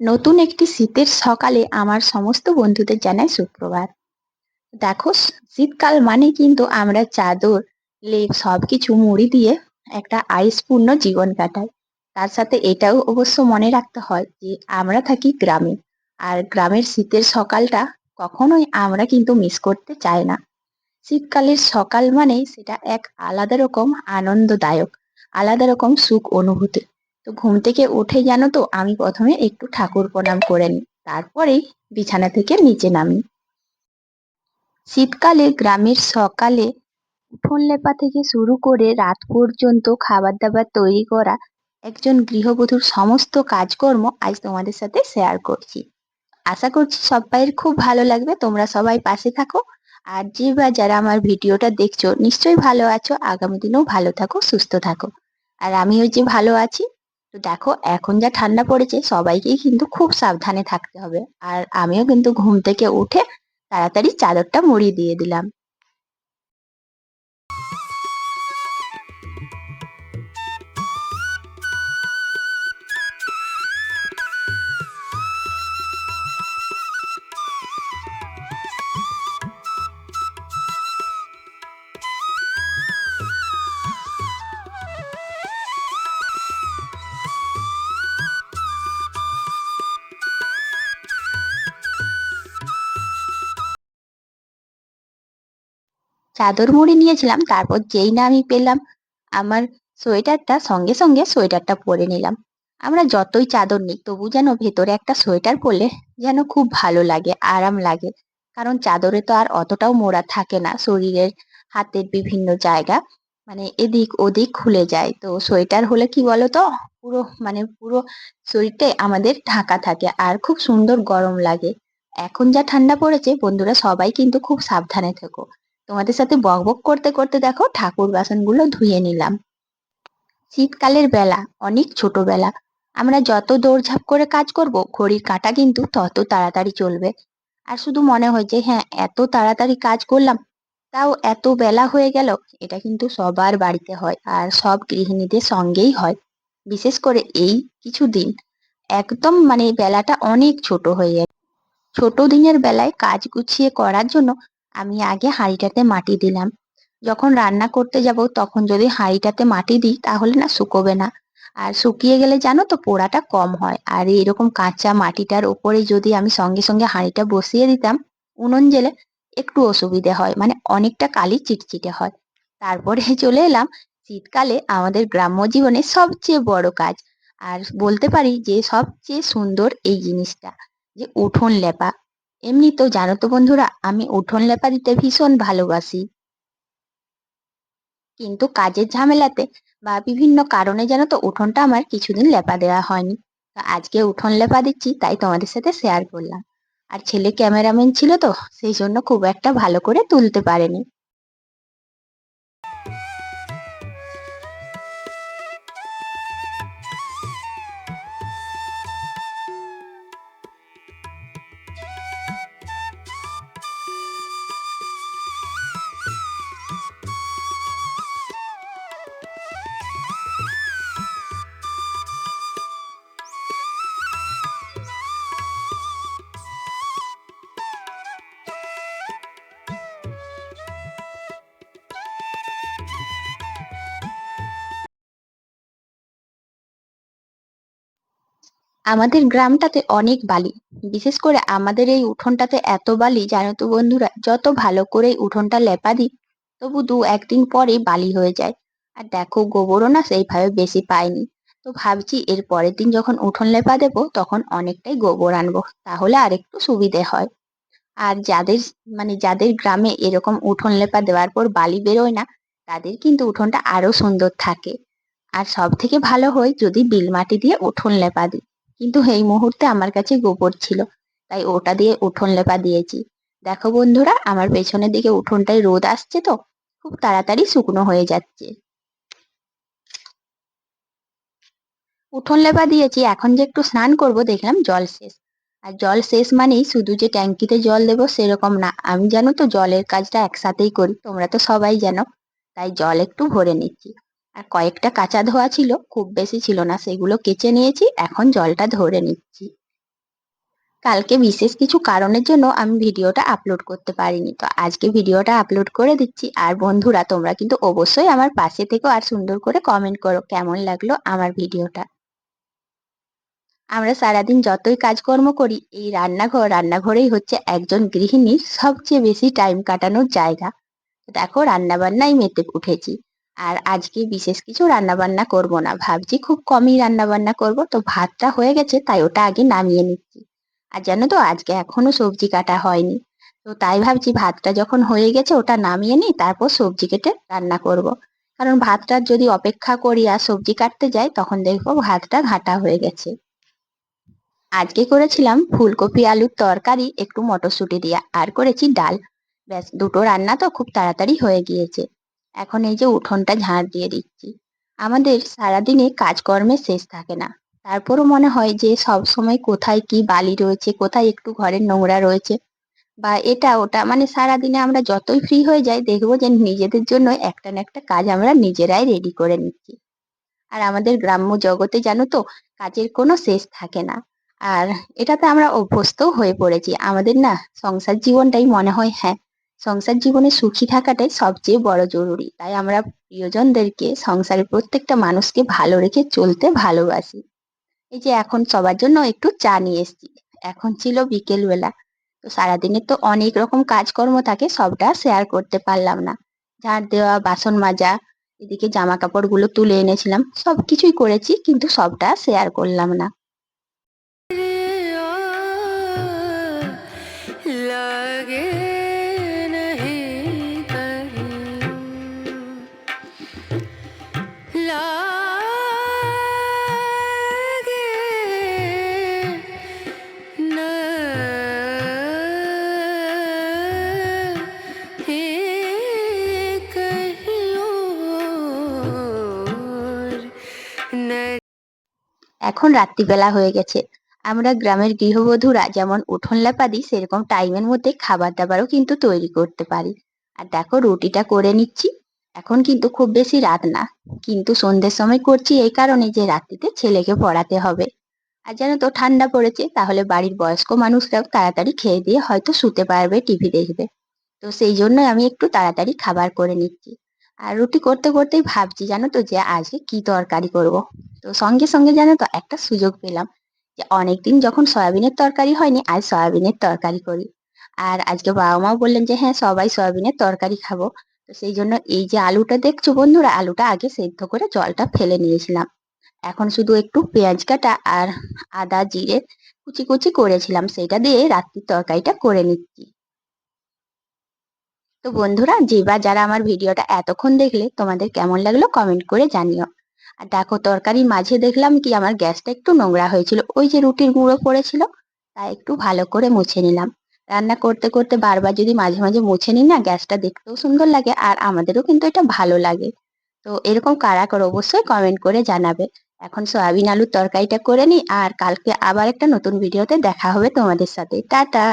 নতুন একটি শীতের সকালে আমার সমস্ত বন্ধুদের জানাই সুপ্রভাত। দেখো, শীতকাল মানে কিন্তু আমরা চাদর, লেপ, সবকিছু মুড়ি দিয়ে একটা আইসপূর্ণ জীবন কাটাই। তার সাথে এটাও অবশ্য মনে রাখতে হয় যে আমরা থাকি গ্রামে, আর গ্রামের শীতের সকালটা কখনোই আমরা কিন্তু মিস করতে চাই না। শীতকালের সকাল মানেই সেটা এক আলাদা রকম আনন্দদায়ক, আলাদা রকম সুখ অনুভূতি। তো ঘুম থেকে উঠে জানো তো, আমি প্রথমে একটু ঠাকুর প্রণাম করে নিই তারপরেই বিছানা থেকে নিচে নামি। শীতকালে, গ্রামের সকালে উঠোন লেপা থেকে শুরু করে রাত পর্যন্ত খাবার দাবার তৈরি করা একজন গৃহবধূর সমস্ত কাজকর্ম আজ তোমাদের সাথে শেয়ার করছি। আশা করছি সবাইয়ের খুব ভালো লাগবে, তোমরা সবাই পাশে থাকো, আর যে বা যারা আমার ভিডিওটা দেখছ, নিশ্চয়ই ভালো আছো, আগামী দিনেও ভালো থাকো, সুস্থ থাকো। আর আমিও যে ভালো আছি তো দেখো, এখন যা ঠান্ডা পড়েছে, সবাইকেই কিন্তু খুব সাবধানে থাকতে হবে। আর আমিও কিন্তু ঘুম থেকে উঠে তাড়াতাড়ি চাদরটা মুড়ি দিয়ে দিলাম। চাদর মুড়ি নিয়েছিলাম, তারপর যেই না আমি পেলাম, আমার সোয়েটারটা সঙ্গে সঙ্গে সোয়েটারটা পরে নিলাম। আমরা যতই চাদর নিই, তবু যেন ভেতরে একটা সোয়েটার পরলে যেন খুব ভালো লাগে, আরাম লাগে। কারণ চাদরে তো আর অতটাও মোড়া থাকে না, শরীরের হাতের বিভিন্ন জায়গা মানে এদিক ওদিক খুলে যায়। তো সোয়েটার হলে কি বলতো, পুরো মানে পুরো শরীরটাই আমাদের ঢাকা থাকে, আর খুব সুন্দর গরম লাগে। এখন যা ঠান্ডা পড়েছে, বন্ধুরা সবাই কিন্তু খুব সাবধানে থেকো। তোমাদের সাথে বকবক করতে করতে দেখো ঠাকুর বাসনগুলো ধুয়ে নিলাম। শীতকালের বেলা, অনেক ছোটবেলা। আমরা যত দৌড়ঝাঁপ করে কাজ করব, ঘড়ির কাঁটা কিন্তু তত তাড়াতাড়ি চলবে। আর শুধু মনে হয় যে হ্যাঁ এত তাড়াতাড়ি কাজ করলাম, তাও এত বেলা হয়ে গেল, এটা কিন্তু সবার বাড়িতে হয় আর সব গৃহিণীদের সঙ্গেই হয়। বিশেষ করে এই কিছু দিন। একদম মানে বেলাটা অনেক ছোট হয়ে ছোট দিনের বেলায় কাজ গুছিয়ে করার জন্য আমি আগে হাঁড়িটাতে মাটি দিলাম। যখন রান্না করতে যাব, তখন যদি হাঁড়িটাতে মাটি দিই, তাহলে না শুকোবে না। আর শুকিয়ে গেলে জানো তো, পোড়াটা কম হয়। আর এরকম কাঁচা মাটিটার ওপরে যদি আমি সঙ্গে সঙ্গে হাঁড়িটা বসিয়ে দিতাম, উনুন জেলে একটু অসুবিধে হয় মানে অনেকটা কালি চিটচিটে হয়। তারপরে চলে এলাম। শীতকালে আমাদের গ্রাম্য জীবনে সবচেয়ে বড় কাজ। আর বলতে পারি যে সবচেয়ে সুন্দর এই জিনিসটা, যে উঠোন লেপা। এমনি তো জানো তো বন্ধুরা, আমি উঠোন লেপা দিতে ভীষণ ভালোবাসি। কিন্তু কাজের ঝামেলাতে বা বিভিন্ন কারণে যেন তো উঠোনটা আমার কিছুদিন লেপা দেওয়া হয়নি। আজকে উঠোন লেপা দিচ্ছি, তাই তোমাদের সাথে শেয়ার করলাম। আর ছেলে ক্যামেরাম্যান ছিল তো, সেই জন্য খুব একটা ভালো করে তুলতে পারেনি। আমাদের গ্রামটাতে অনেক বালি। বিশেষ করে আমাদের এই উঠোনটাতে এত বালি, জানো তো বন্ধুরা, যত ভালো করে উঠোনটা লেপা দিই, তবু দু একদিন পরেই বালি হয়ে যায়। আর দেখো, গোবরও না সেইভাবে বেশি পাইনি। তো ভাবছি এর পরের দিন যখন উঠোন লেপা দেবো, তখন অনেকটাই গোবর আনব, তাহলে আর একটু সুবিধে হয়। আর যাদের মানে যাদের গ্রামে এরকম উঠোন লেপা দেওয়ার পর বালি বেরোয় না, তাদের কিন্তু উঠোনটা আরও সুন্দর থাকে। আর সব থেকে ভালো হয় যদি বিল মাটি দিয়ে উঠোন লেপা দিই। কিন্তু এই মুহূর্তে আমার কাছে গোবর ছিল, তাই ওটা দিয়ে উঠোন লেপা দিয়েছি। দেখো বন্ধুরা, আমার পেছনের দিকে উঠোনটায় রোদ আসছে তো, খুব তাড়াতাড়ি শুকনো হয়ে যাচ্ছে। উঠোন লেপা দিয়েছি, এখন যে একটু স্নান করব, দেখলাম জল শেষ। আর জল শেষ মানেই শুধু যে ট্যাঙ্কিতে জল দেবো সেরকম না, আমি জানো তো জলের কাজটা একসাথেই করি, তোমরা তো সবাই জানো, তাই জল একটু ভরে নিচ্ছি। আর কয়েকটা কাঁচা ধোয়া ছিল, খুব বেশি ছিল না, সেগুলো কেচে নিয়েছি, এখন জলটা ধরে নিচ্ছি। কালকে বিশেষ কিছু কারণের জন্য আমি ভিডিওটা আপলোড করতে পারিনি, তো আজকে ভিডিওটা আপলোড করে দিচ্ছি। আর বন্ধুরা, তোমরা কিন্তু অবশ্যই আমার পাশে থেকো আর সুন্দর করে কমেন্ট করো, কেমন লাগল আমার ভিডিওটা? আমরা সারাদিন যতই কাজকর্ম করি, এই রান্নাঘর, রান্নাঘরেই হচ্ছে একজন গৃহিণীর সবচেয়ে বেশি টাইম কাটানোর জায়গা। দেখো, রান্নাবান্নাই মেতে উঠেছি। আর আজকে বিশেষ কিছু রান্নাবান্না করব না। ভাবছি খুব কমই রান্নাবান্না করব। তো ভাতটা হয়ে গেছে, তাই ওটা আগে নামিয়ে নিচ্ছি। আর জানো তো, আজকে এখনও সবজি কাটা হয়নি। তো তাই ভাবছি ভাতটা যখন হয়ে গেছে, ওটা নামিয়ে নিই তারপর সবজি কেটে রান্না করব। কারণ ভাতটার যদি অপেক্ষা করি আর সবজি কাটতে যাই, তখন দেখব ভাতটা ঘাটা হয়ে গেছে। আজকে করেছিলাম ফুলকপি আলুর তরকারি, একটু মটরশুঁটি দিয়া। আর করেছি ডাল। ব্যাস, দুটো রান্না তো খুব তাড়াতাড়ি হয়ে গিয়েছে। এখন এই যে উঠোনটা ঝাড় দিয়ে দিচ্ছি। আমাদের সারাদিনে কাজকর্মে শেষ থাকে না। তারপরও মনে হয় যে সব সময় কোথায় কি বালি রয়েছে, কোথায় একটু ঘরের নোংরা রয়েছে বা এটা ওটা মানে সারাদিনে আমরা যতই ফ্রি হয়ে যাই, দেখব যে নিজেদের জন্য একটা না একটা কাজ আমরা নিজেরাই রেডি করে নিচ্ছি। আর আমাদের গ্রাম্য জগতে জানো তো, কাজের কোনো শেষ থাকে না। আর এটাতে আমরা অভ্যস্তও হয়ে পড়েছি। আমাদের না সংসার জীবনটাই মনে হয় হ্যাঁ সংসার জীবনে সুখী থাকাটাই সবচেয়ে বড় জরুরি। তাই আমরা প্রিয়জনদেরকে সংসারের প্রত্যেকটা মানুষকে ভালো রেখে চলতে ভালোবাসি। এই যে এখন সবার জন্য একটু চা নিয়ে এসেছি। এখন ছিল বিকেল বেলা তো সারাদিনের তো অনেক রকম কাজকর্ম থাকে, সবটা শেয়ার করতে পারলাম না। ঝাড় দেওয়া, বাসন মাজা, এদিকে জামা কাপড়গুলো তুলে এনেছিলাম সব কিছুই করেছি, কিন্তু সবটা শেয়ার করলাম না। এখন রাত্রিবেলা হয়ে গেছে। আমরা গ্রামের গৃহবধূরা যেমন উঠোন লেপা দিই সেরকম টাইমের মধ্যে খাবার দাবারও কিন্তু তৈরি করতে পারি। আর দেখো, রুটিটা করে নিচ্ছি। এখন কিন্তু খুব বেশি রাত না। কিন্তু সন্ধ্যের সময় করছি এই কারণে যে রাত্রিতে ছেলেকে পড়াতে হবে। আর যেন তো ঠান্ডা পড়েছে, তাহলে বাড়ির বয়স্ক মানুষরাও তাড়াতাড়ি খেয়ে দিয়ে হয়তো শুতে পারবে, টিভি দেখবে। তো সেই জন্য আমি একটু তাড়াতাড়ি খাবার করে নিচ্ছি। আর রুটি করতে করতেই ভাবছি জানো তো যে আজকে কি তরকারি করব। তো সঙ্গে সঙ্গে জানো তো একটা সুযোগ পেলাম যে অনেকদিন যখন সয়াবিনের তরকারি হয়নি, আজ সয়াবিনের তরকারি করি। আর আজকে বাবা মাও বললেন যে হ্যাঁ সবাই সয়াবিনের তরকারি খাব। তো সেই জন্য এই যে আলুটা দেখছ বন্ধুরা, আলুটা আগে সেদ্ধ করে জলটা ফেলে নিয়েছিলাম। এখন শুধু একটু পেঁয়াজ কাটা আর আদা, জিরে কুচি কুচি করেছিলাম। সেটা দিয়ে রাত্রির তরকারিটা করে নিচ্ছি। তো বন্ধুরা, যে বা যারা আমার ভিডিওটা এতক্ষণ দেখলে, তোমাদের কেমন লাগল কমেন্ট করে জানিও। আর দেখো, তরকারির মাঝে দেখলাম কি, আমার গ্যাসটা একটু নোংরা হয়েছিল। ওই যে রুটির গুঁড়ো পড়েছিল তা একটু ভালো করে মুছে নিলাম। রান্না করতে করতে বারবার যদি মাঝে মাঝে মুছে নিই না, গ্যাসটা দেখতেও সুন্দর লাগে আর আমাদেরও কিন্তু এটা ভালো লাগে। তো এরকম কারা করে অবশ্যই কমেন্ট করে জানাবে। এখন সয়াবিন আলুর তরকারিটা করে নিই আর কালকে আবার একটা নতুন ভিডিওতে দেখা হবে তোমাদের সাথে। টাটা!